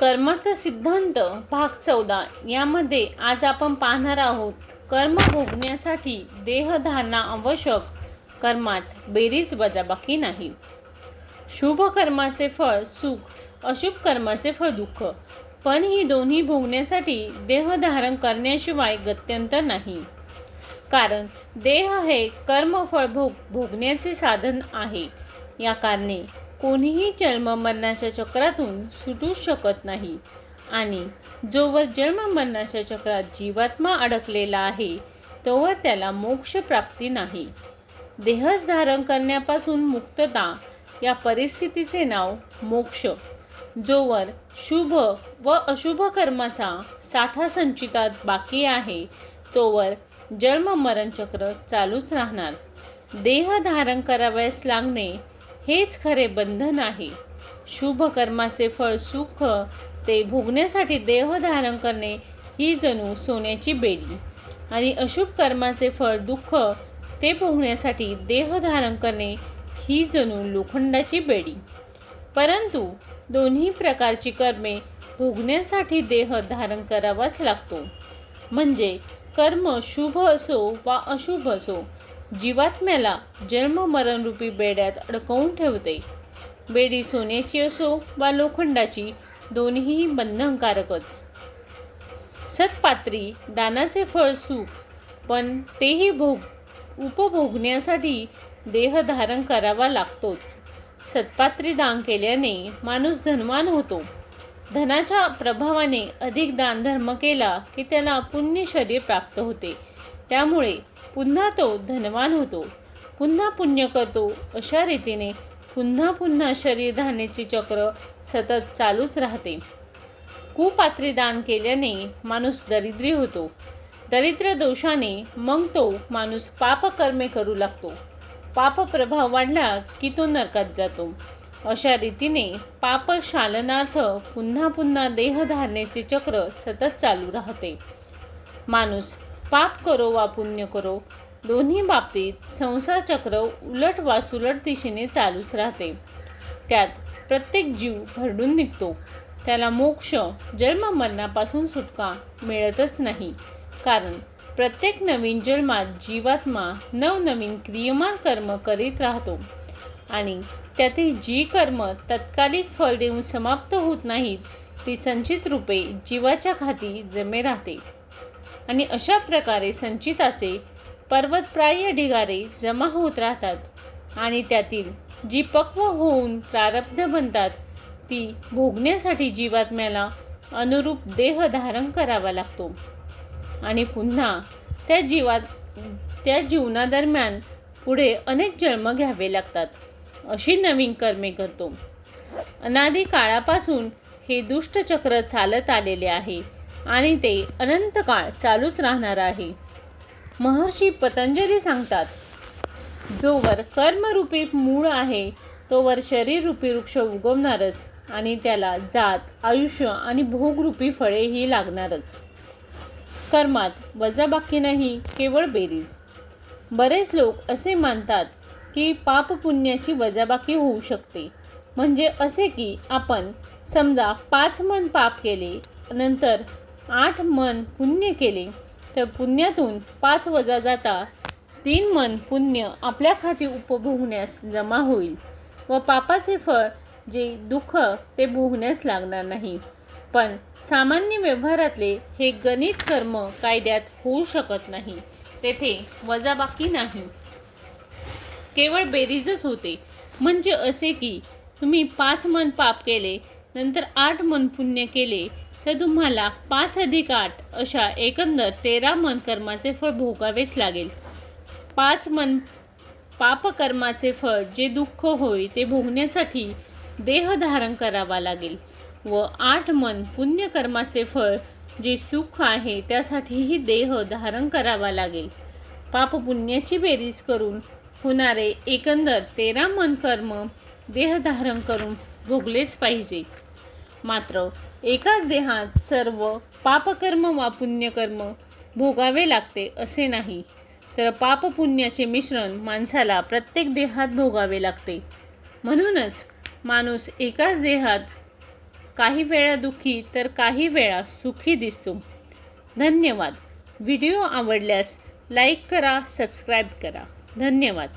कर्माचा सिद्धांत भाग चौदा. यामध्ये आज आपण पाहणार आहोत कर्म भोगण्यासाठी देहधारणा आवश्यक कर्मात बेरीज वजाबाकी नाही. शुभ कर्माचे फळ सुख अशुभ कर्माचे फळ दुःख पण ही दोन्ही भोगण्यासाठी देह धारण करण्याशिवाय गत्यंतर नाही. कारण देह हे कर्मफळ भोग भोगण्याचे साधन आहे. या कारणे कोणीही जन्म मरणाच्या चक्रातून सुटू शकत नाही. आणि जोवर जन्म मरणाच्या चक्रात जीवात्मा अडकलेला आहे तोवर त्याला मोक्ष प्राप्ती नाही. देहच धारण करण्यापासून मुक्तता या परिस्थितीचे नाव मोक्ष जोवर शुभ व अशुभ कर्माचा साठा संचितात बाकी आहे तोवर जन्म मरण चक्र चालूच राहणार. देह धारण करावयास लागणे हेच खरे बंधन आहे. शुभ कर्माचे फळ सुख ते भोगण्यासाठी देह धारण करणे ही जणू सोन्याची बेडी. आणि अशुभ कर्माचे फळ दुःख ते भोगण्यासाठी देह धारण करणे ही जणू लोखंडाची बेडी. परंतु दोन्ही प्रकारची कर्मे भोगण्यासाठी देह धारण करावाच लागतो. म्हणजे कर्म शुभ असो वा अशुभ असो जीवात्म्याला जन्म मरणरूपी बेड्यात अडकवून ठेवते. बेडी सोन्याची असो वा लोखंडाची दोन्हीही बंधनकारकच. सत्पात्री दानाचे फळ सुख पण तेही भोग उपभोगण्यासाठी देह धारण करावा लागतोच. सत्पात्री दान केल्याने माणूस धनवान होतो. धनाच्या प्रभावाने अधिक दानधर्म केला की त्याला पुण्य शरीर प्राप्त होते. त्यामुळे पुन्हा तो धनवान होतो. पुन्हा पुण्य करतो. अशा रीतीने पुन्हा पुन्हा शरीर धान्याचे चक्र सतत चालूच राहते. कुपात्री दान केल्याने माणूस दरिद्री होतो. दरिद्र दोषाने मग तो माणूस पापकर्मे करू लागतो. पाप प्रभाव वाढला की तो नरकात जातो. अशा रीतीने पाप शालनार्थ पुन्हा पुन्हा देहधारणेचे चक्र सतत चालू राहते. माणूस पाप करो वा पुण्य करो दोन्ही बाबतीत संसारचक्र उलट वा सुलट दिशेने चालूच राहते. त्यात प्रत्येक जीव भरडून निघतो. त्याला मोक्ष जन्म मरणापासून सुटका मिळतच नाही. कारण प्रत्येक नवीन जन्मात जीवात्मा नवनवीन क्रियमान कर्म करीत राहतो. आणि त्यातील जी कर्म तत्कालिक फल देऊन समाप्त होत नाहीत ती संचित रूपे जीवाच्या खाती जमे राहते. आणि अशा प्रकारे संचिताचे पर्वतप्राय ढिगारे जमा होत राहतात. आणि त्यातील जी पक्व होऊन प्रारब्ध बनतात ती भोगण्यासाठी जीवात्म्याला अनुरूप देह धारण करावा लागतो. आणि पुन्हा त्या जीवात त्या जीवनादरम्यान पुढे अनेक जन्म घ्यावे लागतात अशी नवीन कर्मे करतो. अनादी काळापासून हे दुष्टचक्र चालत आलेले आहे. आणि ते अनंत काळ चालूच राहणार आहे. महर्षी पतंजली सांगतात जोवर कर्मरूपी मूळ आहे तोवर शरीररूपी वृक्ष उगवणारच आणि त्याला जात आयुष्य आणि भोगरूपी फळेही लागणारच. कर्मात वजाबाकी नाही केवळ बेरीज. बरेच लोक असे मानतात की पापपुण्याची वजाबाकी होऊ शकते. म्हणजे असे की आपण समजा पाच मन पाप केले नंतर आठ मन पुण्य केले तर पुण्यातून पाच वजा जाता तीन मन पुण्य आपल्या खाती उपभोगण्यास जमा होईल. व पापाचे फळ जे दुःख ते भोगण्यास लागणार नाही. पण सामान्य व्यवहारातले हे गणित कर्म कायद्यात होऊ शकत नाही. तेथे वजाबाकी नाही. केवळ बेरीजच होते. म्हणजे असे की तुम्ही पाच मन पाप केले नंतर आठ मन पुण्य केले तर तुम्हाला पाच अधिक आठ अशा एकंदर तेरा मन कर्माचे फळ भोगावेच लागेल. पाच मन पापकर्माचे फळ जे दुःख होय ते भोगण्यासाठी देह धारण करावा लागेल व आठ मन पुण्यकर्माचे फळ जे सुख आहे त्यासाठीही देह धारण करावा लागेल. पाप पुण्याची बेरीज करून होणारे एकंदर तेरा मन कर्म देह धारण करून भोगलेच पाहिजे. मात्र एकाच देहात सर्व पापकर्म वा पुण्यकर्म भोगावे लागते असे नाही. तर पापपुण्याचे मिश्रण माणसाला प्रत्येक देहात भोगावे लागते. म्हणूनच माणूस एकाच देहात काही वेळा दुःखी तर काही वेळा सुखी दिसतो. धन्यवाद. व्हिडिओ आवडल्यास लाईक करा सबस्क्राईब करा. धन्यवाद.